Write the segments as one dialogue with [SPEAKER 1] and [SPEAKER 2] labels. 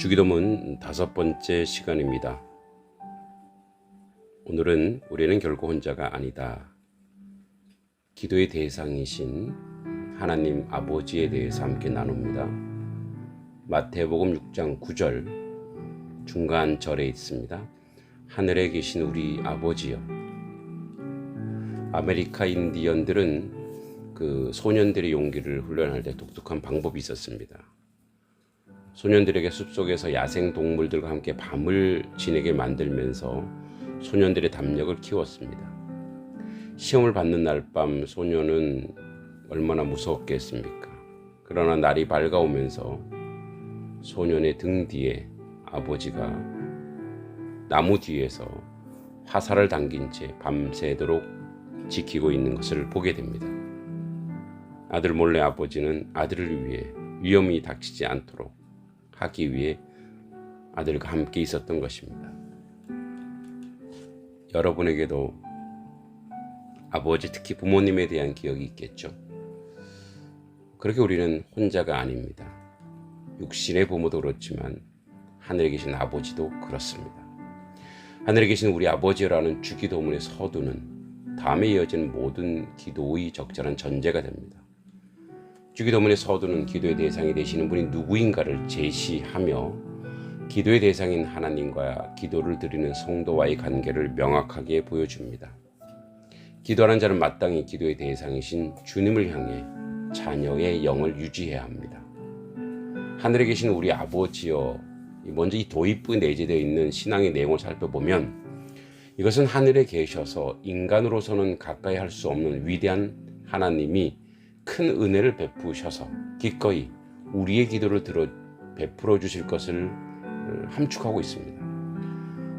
[SPEAKER 1] 주기도문 다섯 번째 시간입니다. 오늘은 우리는 결코 혼자가 아니다. 기도의 대상이신 하나님 아버지에 대해서 함께 나눕니다. 마태복음 6장 9절 중간 절에 있습니다. 하늘에 계신 우리 아버지여. 아메리카 인디언들은 그 소년들의 용기를 훈련할 때 독특한 방법이 있었습니다. 소년들에게 숲속에서 야생 동물들과 함께 밤을 지내게 만들면서 소년들의 담력을 키웠습니다. 시험을 받는 날 밤 소년은 얼마나 무서웠겠습니까? 그러나 날이 밝아오면서 소년의 등 뒤에 아버지가 나무 뒤에서 화살을 당긴 채 밤새도록 지키고 있는 것을 보게 됩니다. 아들 몰래 아버지는 아들을 위해 위험이 닥치지 않도록 하기 위해 아들과 함께 있었던 것입니다. 여러분에게도 아버지 특히 부모님에 대한 기억이 있겠죠. 그렇게 우리는 혼자가 아닙니다. 육신의 부모도 그렇지만 하늘에 계신 아버지도 그렇습니다. 하늘에 계신 우리 아버지라는 주기도문의 서두는 다음에 이어지는 모든 기도의 적절한 전제가 됩니다. 주기도문의 서두는 기도의 대상이 되시는 분이 누구인가를 제시하며 기도의 대상인 하나님과 기도를 드리는 성도와의 관계를 명확하게 보여줍니다. 기도하는 자는 마땅히 기도의 대상이신 주님을 향해 자녀의 영을 유지해야 합니다. 하늘에 계신 우리 아버지여 먼저 이 도입부에 내재되어 있는 신앙의 내용을 살펴보면 이것은 하늘에 계셔서 인간으로서는 가까이 할 수 없는 위대한 하나님이 큰 은혜를 베푸셔서 기꺼이 우리의 기도를 들어 베풀어 주실 것을 함축하고 있습니다.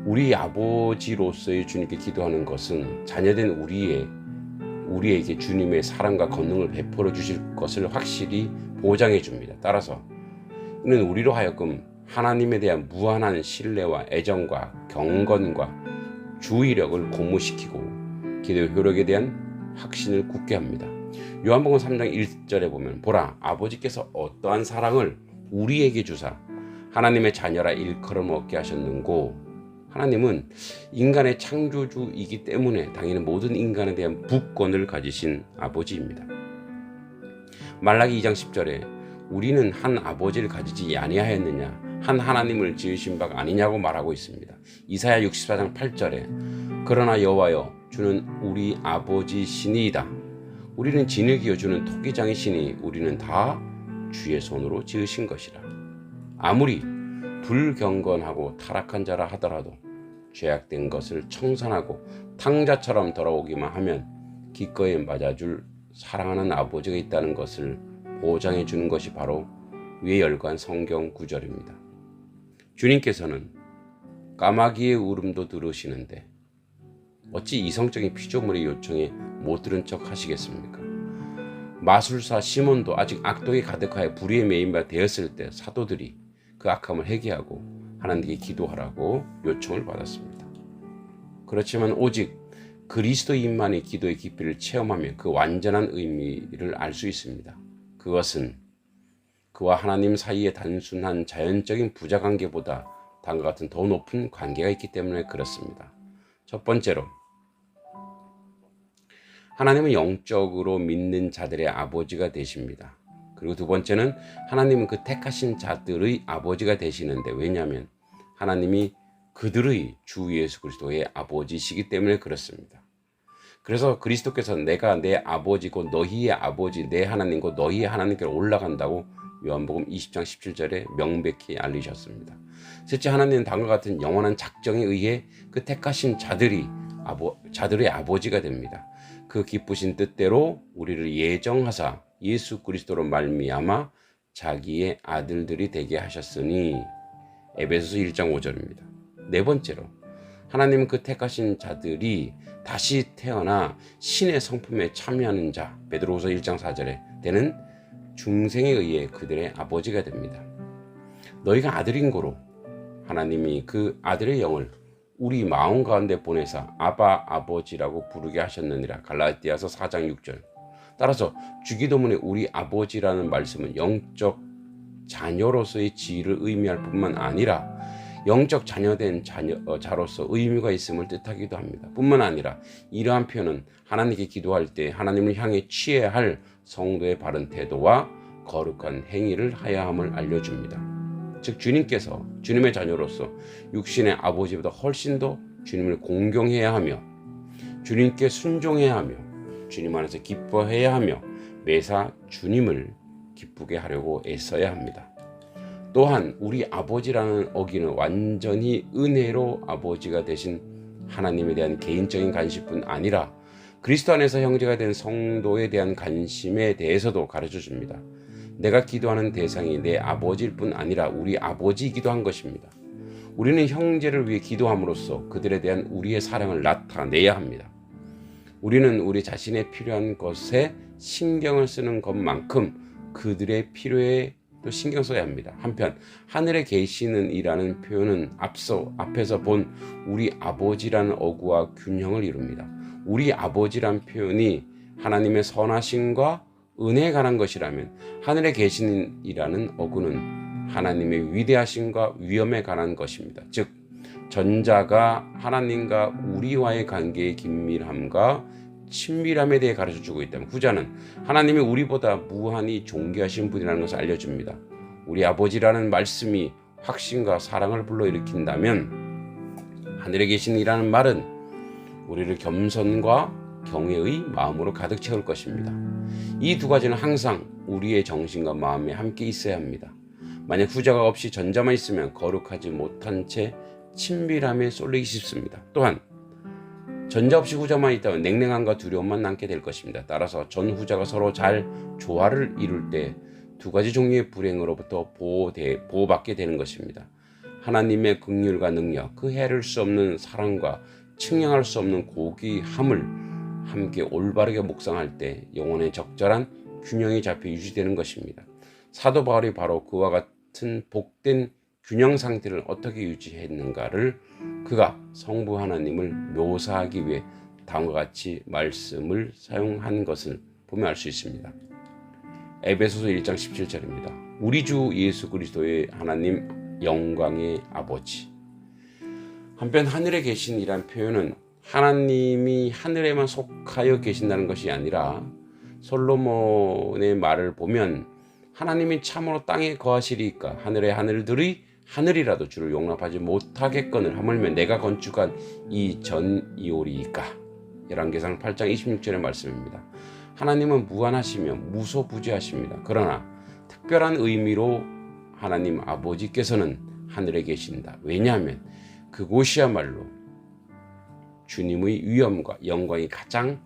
[SPEAKER 1] 우리 아버지로서의 주님께 기도하는 것은 자녀된 우리의 우리에게 주님의 사랑과 권능을 베풀어 주실 것을 확실히 보장해 줍니다. 따라서 이는 우리로 하여금 하나님에 대한 무한한 신뢰와 애정과 경건과 주의력을 고무시키고 기도의 효력에 대한 확신을 굳게 합니다. 요한복음 3장 1절에 보면 보라 아버지께서 어떠한 사랑을 우리에게 주사 하나님의 자녀라 일컬음 얻게 하셨는고 하나님은 인간의 창조주이기 때문에 당연히 모든 인간에 대한 부권을 가지신 아버지입니다. 말라기 2장 10절에 우리는 한 아버지를 가지지 아니하였느냐 한 하나님을 지으신 바가 아니냐고 말하고 있습니다. 이사야 64장 8절에 그러나 여호와여 주는 우리 아버지 신이다. 우리는 진흙이 여 주는 토기장의 신이 우리는 다 주의 손으로 지으신 것이라. 아무리 불경건하고 타락한 자라 하더라도 죄악된 것을 청산하고 탕자처럼 돌아오기만 하면 기꺼이 맞아줄 사랑하는 아버지가 있다는 것을 보장해 주는 것이 바로 위에 열관 성경 구절입니다. 주님께서는 까마귀의 울음도 들으시는데 어찌 이성적인 피조물의 요청에 못 들은 척 하시겠습니까? 마술사 시몬도 아직 악독이 가득하여 불의에 매인 바 되었을 때 사도들이 그 악함을 회개하고 하나님께 기도하라고 요청을 받았습니다. 그렇지만 오직 그리스도인만이 기도의 깊이를 체험하면 그 완전한 의미를 알 수 있습니다. 그것은 그와 하나님 사이의 단순한 자연적인 부자 관계보다 다음과 같은 더 높은 관계가 있기 때문에 그렇습니다. 첫 번째로 하나님은 영적으로 믿는 자들의 아버지가 되십니다. 그리고 두 번째는 하나님은 그 택하신 자들의 아버지가 되시는데 왜냐하면 하나님이 그들의 주 예수 그리스도의 아버지시기 때문에 그렇습니다. 그래서 그리스도께서 내가 내 아버지고 너희의 아버지 내 하나님고 너희의 하나님께로 올라간다고 요한복음 20장 17절에 명백히 알리셨습니다. 셋째 하나님은 다음과 같은 영원한 작정에 의해 그 택하신 자들이 아버, 자들의 아버지가 됩니다. 그 기쁘신 뜻대로 우리를 예정하사 예수 그리스도로 말미암아 자기의 아들들이 되게 하셨으니 에베소서 1장 5절입니다. 네 번째로 하나님은 그 택하신 자들이 다시 태어나 신의 성품에 참여하는 자 베드로후서 1장 4절에 되는 중생에 의해 그들의 아버지가 됩니다. 너희가 아들인 고로 하나님이 그 아들의 영을 우리 마음 가운데 보내사 아바 아버지라고 부르게 하셨느니라 갈라디아서 4장 6절 따라서 주기도문에 우리 아버지라는 말씀은 영적 자녀로서의 지위를 의미할 뿐만 아니라 영적 자녀된 자녀, 어, 자로서 의미가 있음을 뜻하기도 합니다. 뿐만 아니라 이러한 표현은 하나님께 기도할 때 하나님을 향해 취해야 할 성도의 바른 태도와 거룩한 행위를 하야 함을 알려줍니다. 즉 주님께서 주님의 자녀로서 육신의 아버지보다 훨씬 더 주님을 공경해야 하며 주님께 순종해야 하며 주님 안에서 기뻐해야 하며 매사 주님을 기쁘게 하려고 애써야 합니다. 또한 우리 아버지라는 어기는 완전히 은혜로 아버지가 되신 하나님에 대한 개인적인 관심뿐 아니라 그리스도 안에서 형제가 된 성도에 대한 관심에 대해서도 가르쳐 줍니다. 내가 기도하는 대상이 내 아버지일 뿐 아니라 우리 아버지이기도 한 것입니다. 우리는 형제를 위해 기도함으로써 그들에 대한 우리의 사랑을 나타내야 합니다. 우리는 우리 자신의 필요한 것에 신경을 쓰는 것만큼 그들의 필요에 또 신경 써야 합니다. 한편 하늘에 계시는 이라는 표현은 앞서 앞에서 본 우리 아버지라는 어구와 균형을 이룹니다. 우리 아버지란 표현이 하나님의 선하심과 은혜에 관한 것이라면 하늘에 계시는 이라는 어구는 하나님의 위대하심과 위엄에 관한 것입니다. 즉 전자가 하나님과 우리와의 관계의 긴밀함과 친밀함에 대해 가르쳐 주고 있다면 후자는 하나님이 우리보다 무한히 존귀하신 분이라는 것을 알려줍니다. 우리 아버지라는 말씀이 확신과 사랑을 불러일으킨다면 하늘에 계신 이라는 말은 우리를 겸손과 경외의 마음으로 가득 채울 것입니다. 이 두 가지는 항상 우리의 정신과 마음에 함께 있어야 합니다. 만약 후자가 없이 전자만 있으면 거룩하지 못한 채 친밀함에 쏠리기 쉽습니다. 또한 전자 없이 후자만 있다면 냉랭함과 두려움만 남게 될 것입니다. 따라서 전 후자가 서로 잘 조화를 이룰 때 두 가지 종류의 불행으로부터 보호되, 보호받게 되는 것입니다. 하나님의 긍휼과 능력, 그 해를 수 없는 사랑과 측량할 수 없는 고귀함을 함께 올바르게 묵상할 때 영혼의 적절한 균형이 잡혀 유지되는 것입니다. 사도 바울이 바로 그와 같은 복된 균형 상태를 어떻게 유지했는가를 그가 성부 하나님을 묘사하기 위해 다음과 같이 말씀을 사용한 것을 보면 알 수 있습니다. 에베소서 1장 17절입니다. 우리 주 예수 그리스도의 하나님 영광의 아버지. 한편 하늘에 계신 이란 표현은 하나님이 하늘에만 속하여 계신다는 것이 아니라 솔로몬의 말을 보면 하나님이 참으로 땅에 거하시리까 하늘의 하늘들이 하늘이라도 주를 용납하지 못하겠거늘 하물며 내가 건축한 이 전 이오리이까 열왕기상 8장 26절의 말씀입니다. 하나님은 무한하시며 무소부지하십니다. 그러나 특별한 의미로 하나님 아버지께서는 하늘에 계신다. 왜냐하면 그곳이야말로 주님의 위엄과 영광이 가장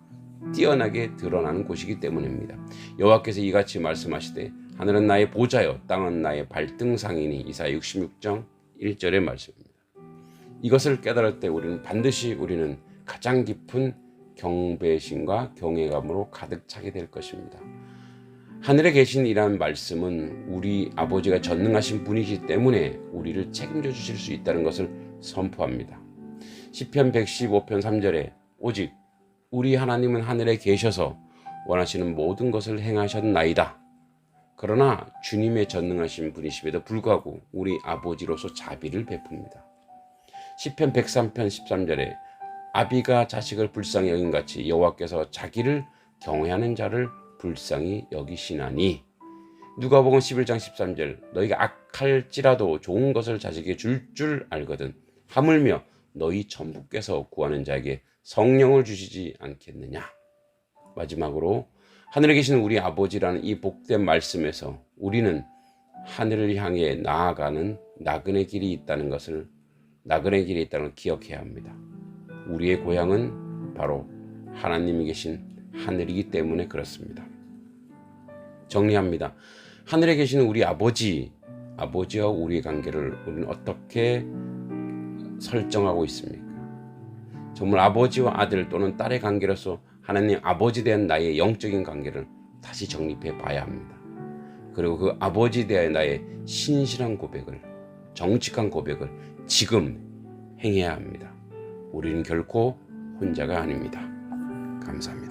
[SPEAKER 1] 뛰어나게 드러나는 곳이기 때문입니다. 여호와께서 이같이 말씀하시되 하늘은 나의 보좌요 땅은 나의 발등상이니 이사 66장 1절의 말씀입니다. 이것을 깨달을 때 우리는 반드시 우리는 가장 깊은 경배심과 경외감으로 가득 차게 될 것입니다. 하늘에 계신 이란 말씀은 우리 아버지가 전능하신 분이기 때문에 우리를 책임져 주실 수 있다는 것을 선포합니다. 시편 115편 3절에 오직 우리 하나님은 하늘에 계셔서 원하시는 모든 것을 행하셨나이다. 그러나 주님의 전능하신 분이심에도 불구하고 우리 아버지로서 자비를 베풉니다. 시편 103편 13절에 아비가 자식을 불쌍히 여긴 같이 여호와께서 자기를 경외하는 자를 불쌍히 여기시나니 누가복음 11장 13절 너희가 악할지라도 좋은 것을 자식에게 줄 줄 알거든 하물며 너희 천부께서 구하는 자에게 성령을 주시지 않겠느냐 마지막으로 하늘에 계신 우리 아버지라는 이 복된 말씀에서 우리는 하늘을 향해 나아가는 나그네 길이 있다는 것을 나그네 길이 있다는 걸 기억해야 합니다. 우리의 고향은 바로 하나님이 계신 하늘이기 때문에 그렇습니다. 정리합니다. 하늘에 계신 우리 아버지, 아버지와 우리의 관계를 우리는 어떻게 설정하고 있습니까? 정말 아버지와 아들 또는 딸의 관계로서 하나님 아버지 대한 나의 영적인 관계를 다시 정립해 봐야 합니다. 그리고 그 아버지 대한 나의 신실한 고백을, 정직한 고백을 지금 행해야 합니다. 우리는 결코 혼자가 아닙니다. 감사합니다.